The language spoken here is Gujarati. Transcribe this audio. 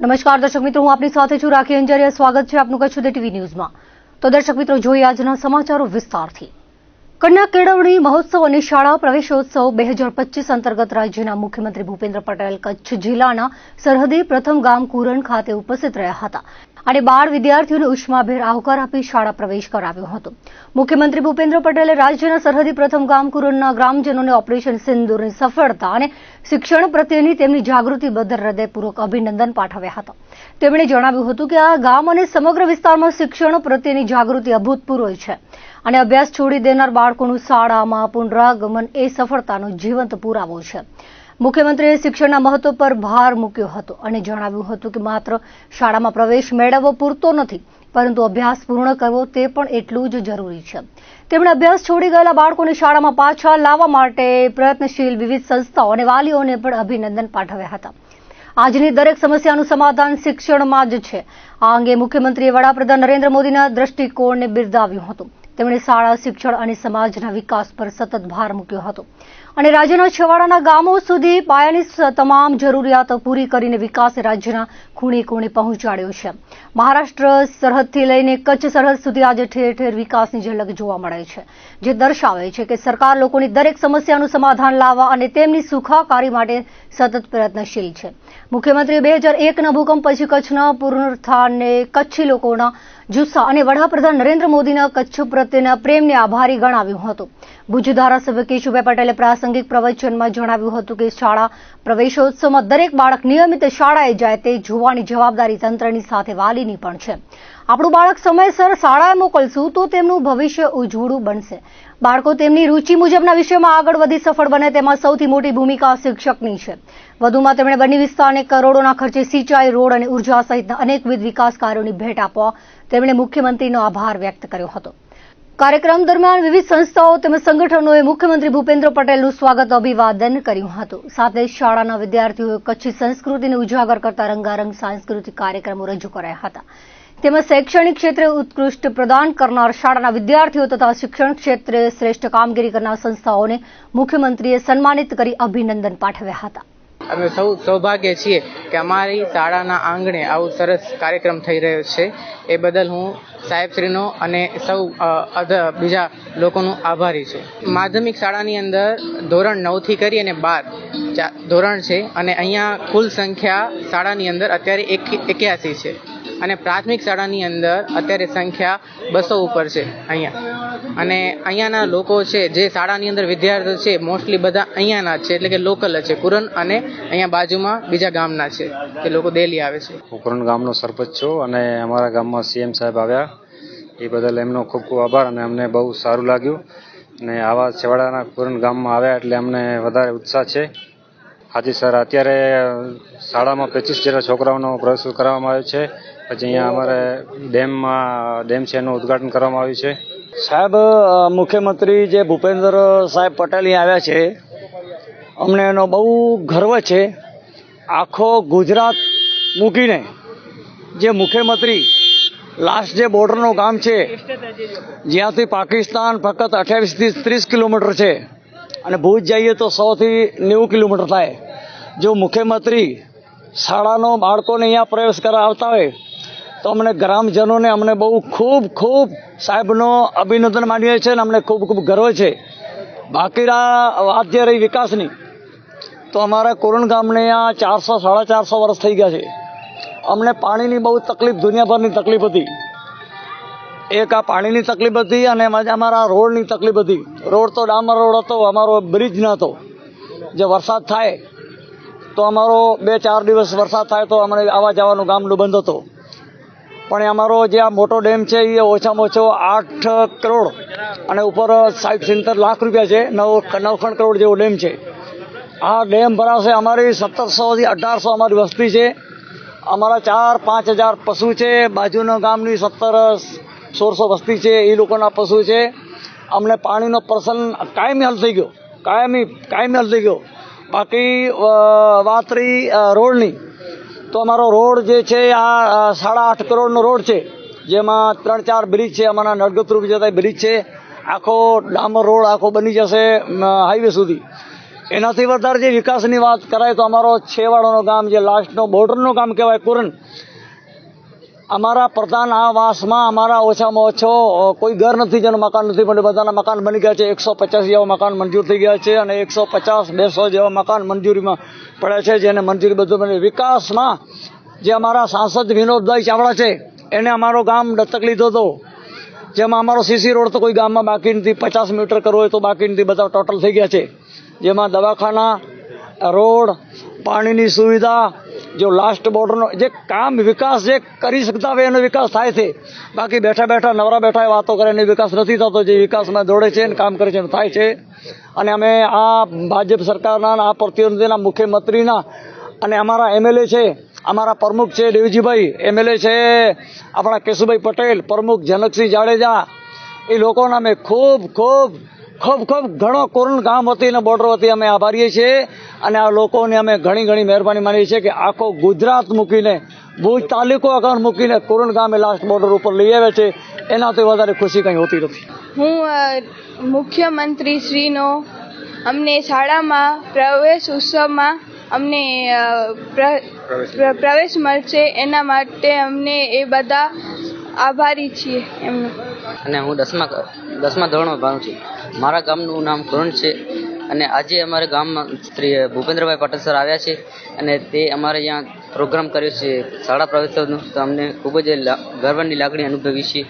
નમસ્કાર, દર્શક મિત્રો, હું આપની સાથે છું રાખી અંજારિયા. સ્વાગત છે આપનું કચ્છ ટીવી ન્યૂઝમાં. તો દર્શક મિત્રો, જોઈએ આજના સમાચારો વિસ્તારથી. કન્યા કેળવણી મહોત્સવ અને શાળા પ્રવેશોત્સવ બે હજાર પચીસ અંતર્ગત રાજ્યના મુખ્યમંત્રી ભૂપેન્દ્ર પટેલ કચ્છ જિલ્લાના સરહદી પ્રથમ ગામ કુરણ ખાતે ઉપસ્થિત રહ્યા હતા. અને બાળ વિદ્યાર્થીઓને ઉષ્માભેર આવકાર આપી શાળા પ્રવેશ કરાવ્યો હતો. મુખ્યમંત્રી ભૂપેન્દ્ર પટેલે રાજ્યના સરહદી પ્રથમ ગામ કુરનના ગ્રામજનોને ઓપરેશન સિંદુરની સફળતા અને શિક્ષણ પ્રત્યેની તેમની જાગૃતિ બદલ હૃદયપૂર્વક અભિનંદન પાઠવ્યા હતા. તેમણે જણાવ્યું હતું કે આ ગામ અને સમગ્ર વિસ્તારમાં શિક્ષણ પ્રત્યેની જાગૃતિ અભૂતપૂર્વ છે અને અભ્યાસ છોડી દેનાર બાળકોનું શાળામાં પુનરાગમન એ સફળતાનો જીવંત પુરાવો છે. મુખ્યમંત્રીએ શિક્ષણના મહત્વ પર ભાર મૂક્યો હતો અને જણાવ્યું હતું કે માત્ર શાળામાં પ્રવેશ મેળવવો પૂરતો નથી, પરંતુ અભ્યાસ પૂર્ણ કરવો તે પણ એટલું જ જરૂરી છે. તેમણે અભ્યાસ છોડી ગયેલા બાળકોને શાળામાં પાછા લાવવા માટે પ્રયત્નશીલ વિવિધ સંસ્થાઓ અને વાલીઓને પણ અભિનંદન પાઠવ્યા હતા. આજની દરેક સમસ્યાનું સમાધાન શિક્ષણમાં જ છે. આ અંગે મુખ્યમંત્રીએ વડાપ્રધાન નરેન્દ્ર મોદીના દ્રષ્ટિકોણને બિરદાવ્યું હતું. તેમણે શાળા, શિક્ષણ અને સમાજના વિકાસ પર સતત ભાર મૂક્યો હતો. અને રાજ્યના છેવાડાના ગામો સુધી પાયાની તમામ જરૂરિયાતો પૂરી કરીને વિકાસ રાજ્યના ખૂણે ખૂણે પહોંચાડ્યો છે. મહારાષ્ટ્ર સરહદથી લઈને કચ્છ સરહદ સુધી આજે ઠેર ઠેર વિકાસની ઝલક જોવા મળે છે, જે દર્શાવે છે કે સરકાર લોકોની દરેક સમસ્યાનું સમાધાન લાવવા અને તેમની સુખાકારી માટે સતત પ્રયત્નશીલ છે. મુખ્યમંત્રીએ બે હજાર એકના ભૂકંપ પછી કચ્છના પુનરુત્થાનને કચ્છી લોકોના જુસ્સા અને વડાપ્રધાન નરેન્દ્ર મોદીના કચ્છ પ્રત્યેના પ્રેમને આભારી ગણાવ્યું હતું. ભુજ ધારાસભ્ય કેશુભાઈ પટેલે પ્રાસંગિક પ્રવચનમાં જણાવ્યું હતું કે શાળા પ્રવેશોત્સવમાં દરેક બાળક નિયમિત શાળાએ જાય તે જોવાની જવાબદારી તંત્રની સાથે વાલીની પણ છે. આપણું બાળક સમયસર શાળાએ મોકલશું તો તેમનું ભવિષ્ય ઉજળું બનશે. બાળકો તેમની રૂચિ મુજબના વિષયમાં આગળ વધી સફળ બને તેમાં સૌથી મોટી ભૂમિકા શિક્ષકની છે. વધુમાં તેમણે બની વિસ્તારને કરોડોના ખર્ચે સિંચાઈ, રોડ અને ઊર્જા સહિતના અનેકવિધ વિકાસ કાર્યોની ભેટ આપવા તેમણે મુખ્યમંત્રીનો આભાર વ્યક્ત કર્યો હતો. કાર્યક્રમ દરમિયાન વિવિધ સંસ્થાઓ તેમજ સંગઠનોએ મુખ્યમંત્રી ભૂપેન્દ્ર પટેલનું સ્વાગત અભિવાદન કર્યું હતું. સાથે શાળાના વિદ્યાર્થીઓએ કચ્છી સંસ્કૃતિને ઉજાગર કરતા રંગારંગ સાંસ્કૃતિક કાર્યક્રમો રજૂ કર્યા હતા. તેમજ શૈક્ષણિક ક્ષેત્રે ઉત્કૃષ્ટ પ્રદાન કરનાર શાળાના વિદ્યાર્થીઓ તથા શિક્ષણ ક્ષેત્રે શ્રેષ્ઠ કામગીરી કરનાર સંસ્થાઓને મુખ્યમંત્રીએ સન્માનિત કરી અભિનંદન પાઠવ્યા હતા. અમે સૌ સૌભાગ્ય છીએ કે અમારી શાળાના આંગણે આવું સરસ કાર્યક્રમ થઈ રહ્યો છે. એ બદલ હું સાહેબશ્રીનો અને સૌ બીજા લોકોનું આભારી છું. માધ્યમિક શાળાની અંદર ધોરણ નવથી કરી અને બાર ધોરણ છે અને અહીંયા કુલ સંખ્યા શાળાની અંદર અત્યારે એક, એક્યાસી છે. અને પ્રાથમિક શાળાની અંદર અત્યારે સંખ્યા બસો ઉપર છે અહીંયા. અને અહીંયાના લોકો છે, જે શાળાની અંદર વિદ્યાર્થીઓ છે મોસ્ટલી બધા અહીંયાના છે, એટલે કે લોકલ છે કુરન અને અહીંયા બાજુમાં બીજા ગામના છે તે લોકો ડેલી આવે છે. હું કુરણ ગામનો સરપંચ છું અને અમારા ગામમાં સીએમ સાહેબ આવ્યા. એ બદલ એમનો ખૂબ ખૂબ આભાર અને અમને બહુ સારું લાગ્યું. અને આવા છેવાડાના કુરન ગામમાં આવ્યા એટલે અમને વધારે ઉત્સાહ છે. હાજી સર, અત્યારે શાળામાં પચીસ જેટલા છોકરાઓનો પ્રવેશ કરવામાં આવ્યો છે. પછી અહીંયા અમારે ડેમમાં, ડેમ છે એનું ઉદ્ઘાટન કરવામાં આવ્યું છે. સાહેબ મુખ્યમંત્રી જે ભૂપેન્દ્ર સાહેબ પટેલ આવ્યા છે, અમને એનો બહુ ગર્વ છે. આખો ગુજરાત મૂકીને જે મુખ્યમંત્રી લાસ્ટ જે બોર્ડરનું ગામ છે, જ્યાંથી પાકિસ્તાન ફક્ત અઠ્યાવીસથી ત્રીસ કિલોમીટર છે અને ભુજ જઈએ તો સોથી નેવું કિલોમીટર થાય. જો મુખ્યમંત્રી શાળાનો બાળકોને અહીંયા પ્રવેશ કરવા આવતા હોય તો અમને ગ્રામજનોને અમને બહુ ખૂબ ખૂબ સાહેબનો અભિનંદન માનીએ છીએ અને અમને ખૂબ ખૂબ ગર્વ છે. બાકી વાત જે રહી વિકાસની, તો અમારા કોરણ ગામને આ ચારસો, સાડા ચારસો વર્ષ થઈ ગયા છે. અમને પાણીની બહુ તકલીફ, દુનિયાભરની તકલીફ હતી. એક આ પાણીની તકલીફ હતી અને અમારા રોડની તકલીફ હતી. રોડ તો ડામર રોડ હતો, અમારો બ્રિજ ન હતો. જે વરસાદ થાય, તો અમારો બે ચાર દિવસ વરસાદ થાય તો અમને આવવા જવાનું ગામનું બંધ હતો. પણ અમારો જે આ મોટો ડેમ છે, એ ઓછામાં ઓછો આઠ કરોડ અને ઉપર સાઠ સિત્તેર લાખ રૂપિયા છે, નવ નવખણ કરોડ જેવો ડેમ છે. આ ડેમ ભરાશે અમારી સત્તરસોથી અઢારસો અમારી વસ્તી છે. અમારા ચાર પાંચ હજાર પશુ છે, બાજુના ગામની સત્તર સોળસો વસ્તી છે, એ લોકોના પશુ છે. અમને પાણીનો પ્રશ્ન કાયમી હલ થઈ ગયો. કાયમી કાયમી હલ થઈ ગયો. બાકી વાત રહી રોડની તો અમારો રોડ જે છે, આ સાડા આઠ કરોડનો રોડ છે. જેમાં ત્રણ ચાર બ્રિજ છે, અમારા નડગતરૂપ જતા બ્રિજ છે. આખો ડામર રોડ આખો બની જશે હાઈવે સુધી. એનાથી વધારે જે વિકાસની વાત કરાય તો અમારો છેવાડાનો ગામ જે લાસ્ટનો બોર્ડરનું ગામ કહેવાય કુરન અમારા પ્રધાન આવાસમાં અમારા ઓછામાં ઓછો કોઈ ઘર નથી, જેનું મકાન નથી, પણ બધાના મકાન બની ગયા છે. એકસો પચાસ જેવા મકાન મંજૂર થઈ ગયા છે અને એકસો પચાસ, બેસો જેવા મકાન મંજૂરીમાં પડ્યા છે, જેને મંજૂરી બધું બની. વિકાસમાં જે અમારા સાંસદ વિનોદભાઈ ચાવડા છે, એને અમારો ગામ દત્તક લીધો હતો. જેમાં અમારો સીસી રોડ તો કોઈ ગામમાં બાકી નથી. પચાસ મીટર કરવો હોય તો બાકી નથી. બધા ટોટલ થઈ ગયા છે. જેમાં દવાખાના, રોડ, પાણીની સુવિધા જો લાસ્ટ બોર્ડરનો જે કામ વિકાસ જે કરી શકતા હોય એનો વિકાસ થાય છે. બાકી બેઠા બેઠા નવરા બેઠા વાતો કરે એનો વિકાસ નથી થતો. જે વિકાસમાં દોડે છે અને કામ કરે છે થાય છે. અને અમે આ ભાજપ સરકારના આ પ્રતિનિધિના મુખ્યમંત્રીના અને અમારા એમએલએ છે, અમારા પ્રમુખ છે દેવજીભાઈ. એમએલએ છે આપણા કેશુભાઈ પટેલ, પ્રમુખ જનકસિંહ જાડેજા. એ લોકોના અમે ખૂબ ખૂબ ખૂબ ખૂબ ઘણો કોરણ ગામ વતી અને બોર્ડર વતી અમે આભારીએ છીએ. અને આ લોકોને અમે ઘણી ઘણી મહેરબાની માનીએ છીએ કે આખો ગુજરાત મૂકીને, ભુજ તાલુકો આગળ મૂકીને કોરણ ગામે લાસ્ટ બોર્ડર ઉપર લઈ આવે છે. એનાથી વધારે ખુશી કંઈ હોતી નથી. હું મુખ્યમંત્રી શ્રીનો અમને શાળામાં પ્રવેશ ઉત્સવમાં અમને પ્રવેશ મળશે એના માટે અમને એ બધા આભારી છીએ એમનો. અને હું દસમા દસમા ધોરણમાં ભણું છું. મારા ગામનું નામ કુરણ છે. અને આજે અમારા ગામમાં શ્રી ભૂપેન્દ્રભાઈ પટેલ સર આવ્યા છે અને તે અમારે અહીંયા પ્રોગ્રામ કર્યો છે શાળા પ્રવેશોત્સવનો તો અમને ખૂબ જ ગર્વની લાગણી અનુભવી છે.